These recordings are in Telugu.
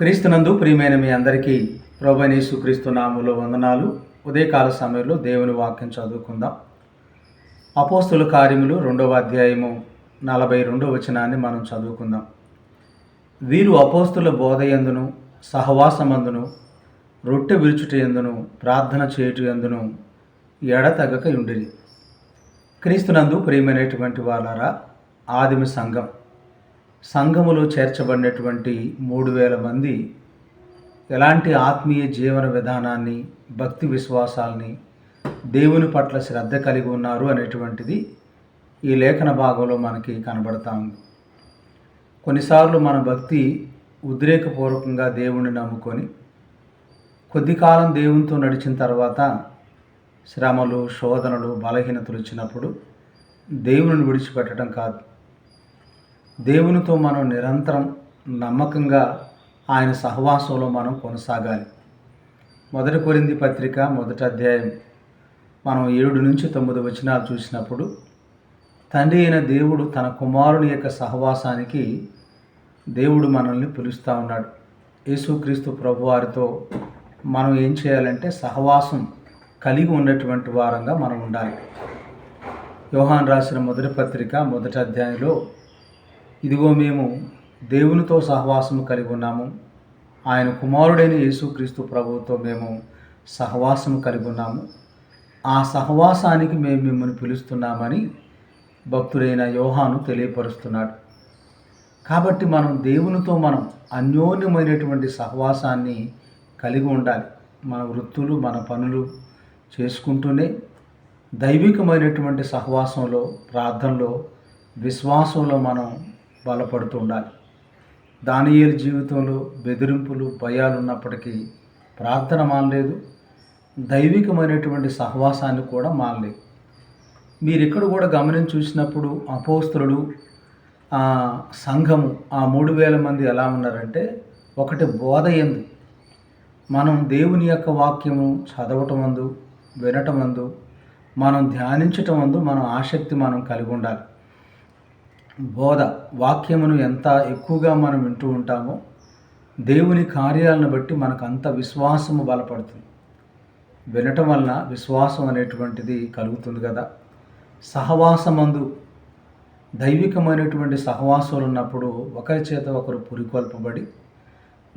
క్రీస్తునందు ప్రియమైన మీ అందరికీ ప్రభనేసు క్రీస్తు నాములో వందనాలు. ఉదయకాల సమయంలో దేవుని వాక్యం చదువుకుందాం. అపోస్తుల కార్యములు రెండవ అధ్యాయము నలభై రెండవ వచనాన్ని మనం చదువుకుందాం. వీరు అపోస్తుల బోధయందును సహవాసమందును రొట్టె విరుచుట ఎందును ప్రార్థన చేయుట ఎందును ఎడతగక ఉండిరి క్రీస్తునందు ప్రియమైనటువంటి వాళ్ళారా ఆదిమ సంఘం సంఘములో చేర్చబడినటువంటి మూడు వేల మంది ఎలాంటి ఆత్మీయ జీవన విధానాన్ని భక్తి విశ్వాసాల్ని దేవుని పట్ల శ్రద్ధ కలిగి ఉన్నారు అనేటువంటిది ఈ లేఖన భాగంలో మనకి కనబడతా ఉంది. కొన్నిసార్లు మన భక్తి ఉద్రేకపూర్వకంగా దేవుణ్ణి నమ్ముకొని కొద్ది కాలం దేవునితో నడిచిన తర్వాత శ్రమలు శోధనలు బలహీనతలు వచ్చినప్పుడు దేవుని విడిచిపెట్టడం కాదు. దేవునితో మనం నిరంతరం నమ్మకంగా ఆయన సహవాసంలో మనం కొనసాగాలి. మొదటి కొరింది పత్రిక మొదటి అధ్యాయం మనం ఏడు నుంచి తొమ్మిది వచనాలు చూసినప్పుడు తండ్రి అయిన దేవుడు తన కుమారుని యొక్క సహవాసానికి దేవుడు మనల్ని పిలుస్తూ ఉన్నాడు. యేసుక్రీస్తు ప్రభువారితో మనం ఏం చేయాలంటే సహవాసం కలిగి ఉన్నటువంటి వారంగా మనం ఉండాలి. యోహాన్ రాసిన మొదటి పత్రిక మొదటి అధ్యాయంలో ఇదిగో మేము దేవునితో సహవాసము కలిగి ఉన్నాము. ఆయన కుమారుడైన యేసుక్రీస్తు ప్రభువుతో మేము సహవాసము కలిగి ఉన్నాము. ఆ సహవాసానికి మేము మిమ్మల్ని పిలుస్తున్నామని భక్తుడైన యోహాను తెలియపరుస్తున్నాడు. కాబట్టి మనం దేవునితో మనం అన్యోన్యమైనటువంటి సహవాసాన్ని కలిగి ఉండాలి. మన వృత్తులు మన పనులు చేసుకుంటూనే దైవికమైనటువంటి సహవాసంలో ప్రార్థనలో విశ్వాసంలో మనం బలపడుతూ ఉండాలి దానియేలు జీవితంలో బెదిరింపులు భయాలు ఉన్నప్పటికీ ప్రార్థన మానలేదు. దైవికమైనటువంటి సహవాసాన్ని కూడా మానలేదు. మీరు ఇక్కడ కూడా గమనించి చూసినప్పుడు అపోస్తులు ఆ సంఘము ఆ మూడు వేల మంది ఎలా ఉన్నారంటే ఒకటి బోధ ఎందు. మనం దేవుని యొక్క వాక్యము చదవటం అందు వినటం అందు మనం ధ్యానించటం అందు మనం ఆసక్తి మనం కలిగి ఉండాలి బోధ వాక్యమును ఎంత ఎక్కువగా మనం వింటూ ఉంటామో దేవుని కార్యాలను బట్టి మనకు అంత విశ్వాసము బలపడుతుంది. వినటం వలన విశ్వాసం అనేటువంటిది కలుగుతుంది కదా. సహవాసమందు దైవికమైనటువంటి సహవాసాలు ఉన్నప్పుడు ఒకరి చేత ఒకరు పురికొల్పబడి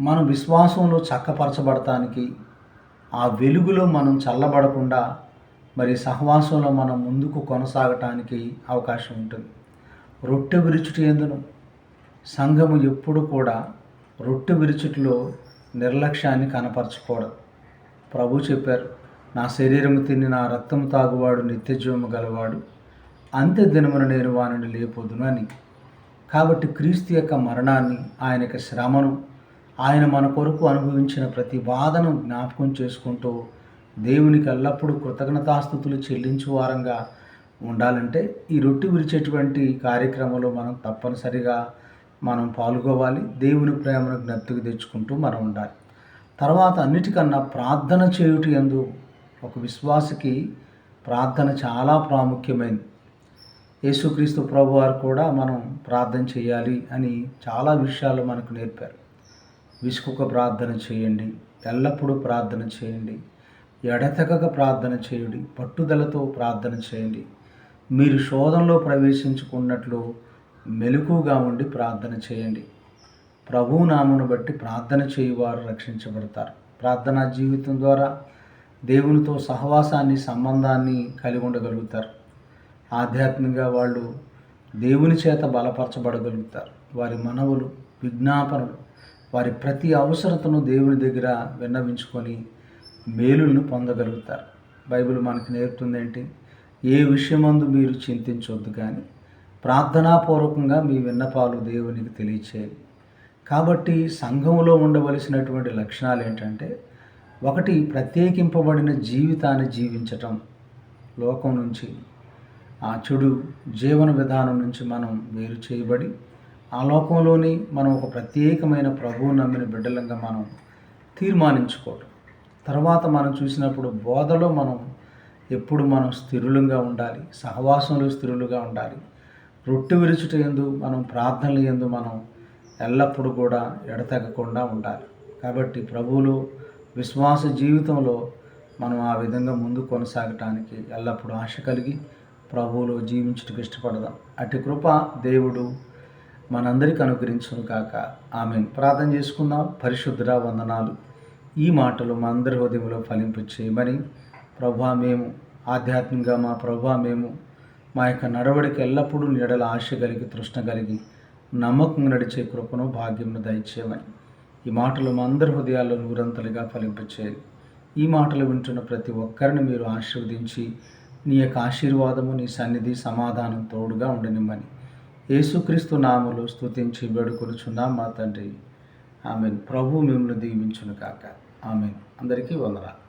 మనం విశ్వాసంలో చక్కపరచబడటానికి ఆ వెలుగులో మనం చల్లబడకుండా మరి సహవాసంలో మనం ముందుకు కొనసాగటానికి అవకాశం ఉంటుంది. రొట్టె విరుచుట ఎందును? సంఘము ఎప్పుడు కూడా రొట్టె విరుచుటలో నిర్లక్ష్యాన్ని కనపరచకూడదు ప్రభు చెప్పారు నా శరీరము తిని నా రక్తం తాగువాడు నిత్యజీవము గలవాడు. అంత్య దినమున నేను వానిని లేపొదును అని. కాబట్టి క్రీస్తు యొక్క మరణాన్ని ఆయన యొక్క శ్రమను ఆయన మన కొరకు అనుభవించిన ప్రతి బాధను జ్ఞాపకం చేసుకుంటూ దేవునికి ఎల్లప్పుడూ కృతజ్ఞతాస్థుతులు చెల్లించు వారంగా ఉండాలంటే ఈ రొట్టి విరిచేటువంటి కార్యక్రమంలో మనం తప్పనిసరిగా మనం పాల్గొవాలి దేవుని ప్రేమను జ్ఞప్తికి తెచ్చుకుంటూ మనం ఉండాలి. తర్వాత అన్నిటికన్నా ప్రార్థన చేయుటి ఎందు ఒక విశ్వాసకి ప్రార్థన చాలా ప్రాముఖ్యమైనది. యేసుక్రీస్తు ప్రభు వారు కూడా మనం ప్రార్థన చేయాలి అని చాలా విషయాలు మనకు నేర్పారు. విసుకుక ప్రార్థన చేయండి ఎల్లప్పుడూ ప్రార్థన చేయండి ఎడతెగక ప్రార్థన చేయుడి పట్టుదలతో ప్రార్థన చేయండి. మీరు శోధనలో ప్రవేశించుకున్నట్లు మెలకుగా ఉండి ప్రార్థన చేయండి. ప్రభువు నామను బట్టి ప్రార్థన చేయువారు రక్షించబడతారు. ప్రార్థనా జీవితం ద్వారా దేవునితో సహవాసాన్ని సంబంధాన్ని కలిగి ఉండగలుగుతారు. ఆధ్యాత్మికంగా వాళ్ళు దేవుని చేత బలపరచబడగలుగుతారు. వారి మనవులు విజ్ఞాపనలు వారి ప్రతి అవసరతను దేవుని దగ్గర విన్నవించుకొని మేలులను పొందగలుగుతారు. బైబిల్ మనకు నేర్పుతుంది ఏంటి ఏ విషయమందు మీరు చింతించొద్దు కానీ ప్రార్థనాపూర్వకంగా మీ విన్నపాలు దేవునికి తెలియచేయాలి కాబట్టి సంఘంలో ఉండవలసినటువంటి లక్షణాలు ఏంటంటే ఒకటి ప్రత్యేకింపబడిన జీవితాన్ని జీవించటం లోకం నుంచి ఆ చెడు జీవన విధానం నుంచి మనం వేరు చేయబడి ఆ లోకంలోని మనం ఒక ప్రత్యేకమైన ప్రభువు నమ్మిన బిడ్డలంగా మనం తీర్మానించుకోవటం. తర్వాత మనం చూసినప్పుడు బోధలో మనం ఎప్పుడు మనం స్థిరులంగా ఉండాలి సహవాసంలో స్థిరులుగా ఉండాలి. రొట్టె విరుచుట ఎందు మనం ప్రార్థనలు ఎందు మనం ఎల్లప్పుడూ కూడా ఎడతెగకుండా ఉండాలి. కాబట్టి ప్రభువులు విశ్వాస జీవితంలో మనం ఆ విధంగా ముందు కొనసాగటానికి ఎల్లప్పుడూ ఆశ కలిగి ప్రభువులో జీవించటకు ఇష్టపడదాం. అటు కృప దేవుడు మనందరికీ అనుగ్రహించును కాక ఆమె ప్రార్థన చేసుకుందాం. పరిశుద్ధ వందనాలు. ఈ మాటలు మా అందరి హృదయంలో ఫలింపు చేయమని ప్రభా మేము ఆధ్యాత్మికంగా మా ప్రభా మేము మా యొక్క నడవడికి ఎల్లప్పుడూ నీడల ఆశ కలిగి తృష్ణ కలిగి నమ్మకం నడిచే కృపను భాగ్యమును దయచేయమని ఈ మాటలు మా అందరి హృదయాల్లో నూరంతలుగా ఫలింపచేయాలి ఈ మాటలు వింటున్న ప్రతి ఒక్కరిని మీరు ఆశీర్వదించి నీ యొక్క ఆశీర్వాదము నీ సన్నిధి సమాధానం తోడుగా ఉండనిమ్మని. యేసుక్రీస్తు నామలు స్తుతించి వేడుకొనుచున్నాం మా తండ్రి. ఆమె ప్రభు మిమ్మల్ని దీవించును కాక ఆమె అందరికీ వందనాలు.